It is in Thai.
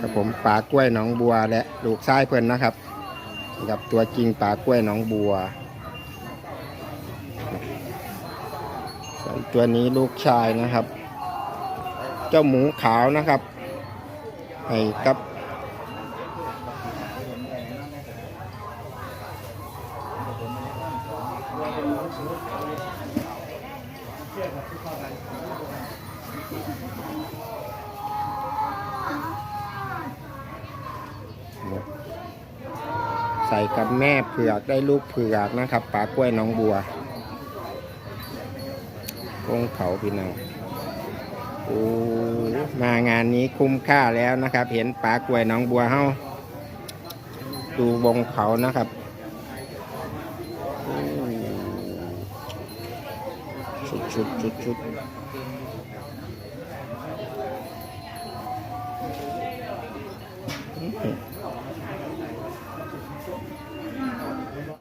ครับผมปลากล้วยหนองบัวและลูกชายเพื่อนนะครับกับตัวจริงปลากล้วยหนองบัวส่วนตัวนี้ลูกชายนะครับ เจ้าหมูขาวนะครับให้กับ ใส่กับแม่เผือกได้ลูกเผือกนะครับปลากล้วยน้องบัวกงเผาพี่น้องโอ้มางานนี้คุ้มค่าแล้วนะครับ เห็นปลากล้วยน้องบัวเฮาดูบงเขานะครับชุดชุดชุดชุดอื